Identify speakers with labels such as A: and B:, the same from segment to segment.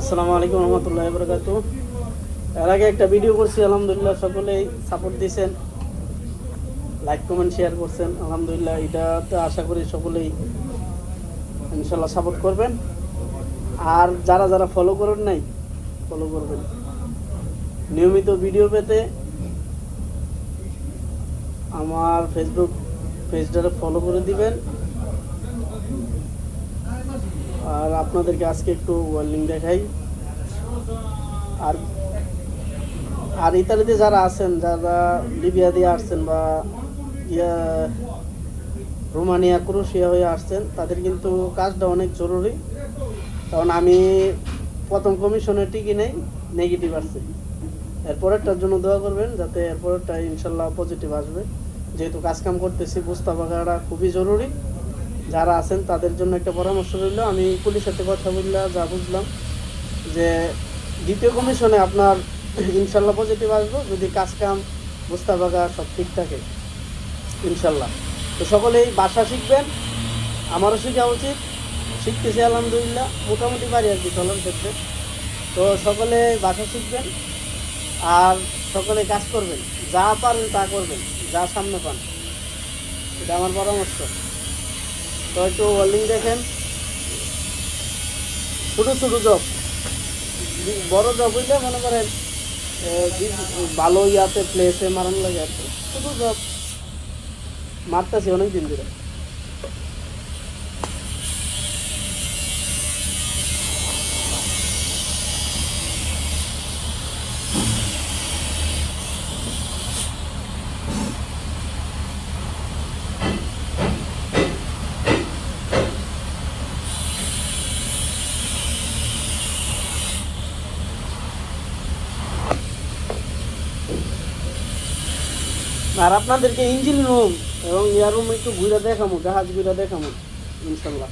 A: আসসালামু আলাইকুম রহমতুল্লাহ বরকাত এর আগে একটা ভিডিও করছি, আলহামদুলিল্লাহ সকলেই সাপোর্ট দিয়েছেন। লাইক কমেন্ট শেয়ার করছেন। আলহামদুলিল্লাহ এটাতে আশা করি সকলেই ইনশাল্লাহ সাপোর্ট করবেন। আর যারা যারা ফলো করেন নাই ফলো করবেন। নিয়মিত ভিডিও পেতে আমার ফেসবুক পেজটারে ফলো করে দিবেন। আর আপনাদেরকে আজকে একটু ওয়েল্ডিং দেখাই। আর আর ইতালিতে যারা আছেন, যারা লিবিয়া দিয়ে আসছেন বা, ইয়া, রোমানিয়া, ক্রোশিয়া হয়ে আসছেন, তাদের কিন্তু কাজটা অনেক জরুরি। কারণ আমি প্রথম কমিশনে টিকি নেই নেগেটিভ আসছে। এরপরেরটার জন্য দোয়া করবেন, যাতে এরপরেরটা ইনশাল্লাহ পজিটিভ আসবে। যেহেতু কাজ কাম করতেছি বুঝতে পারাটা খুবই জরুরি। যারা আছেন, তাদের জন্য একটা পরামর্শ রইল। আমি পুলিশের সাথে কথা বললাম যা বুঝলাম যে দ্বিতীয় কমিশনে আপনার ইনশাল্লাহ পজিটিভ আসব, যদি কাজ কাম বুঝতে পাকা সব ঠিক থাকে, ইনশাল্লাহ। তো সকলেই বাসা শিখবেন, আমারও শেখা উচিত। শিখতেছি আলহামদুলিল্লাহ, মোটামুটি পারি আর কি চলার ক্ষেত্রে। তো সকলে বাসা শিখবেন আর সকলে কাজ করবেন, যা পারেন তা করবেন, যা সামনে পান। এটা আমার পরামর্শ। তো ওয়েল্ডিং দেখেন। ছোটো ছোটো জব বড় জব হইলে মনে করেন ভালো ইয়াতে প্লেসে মারান লাগে আর কি। ছোটো জব মারতেছি অনেক দিন ধরে। আর আপনাদেরকে ইঞ্জিন রুম এবং ইয়ার রুম একটু ঘুরে দেখামো জাহাজ ঘুরে দেখামো ইনশাল্লাহ।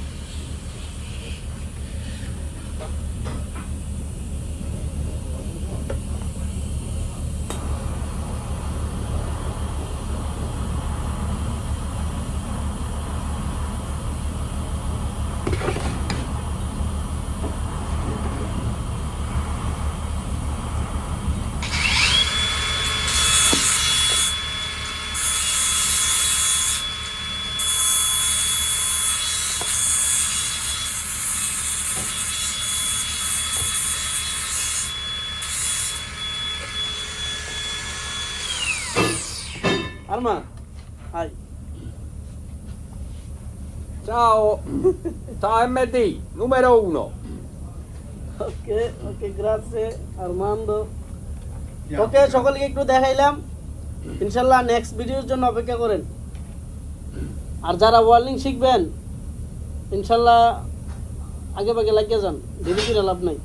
A: আরমা hi.
B: Ciao, ciao MD, numero uno.
A: Okay okay গ্রাসে আরমান্দো ওকে সকলকে একটু দেখাইলাম। ইনশাল্লাহ নেক্সট ভিডিওর জন্য অপেক্ষা করেন। আর যারা ওয়ার্লিং শিখবেন ইনশাল্লাহ আগে পাগে লাগিয়ে যান। ধীরে ধীরে লাভ নাই।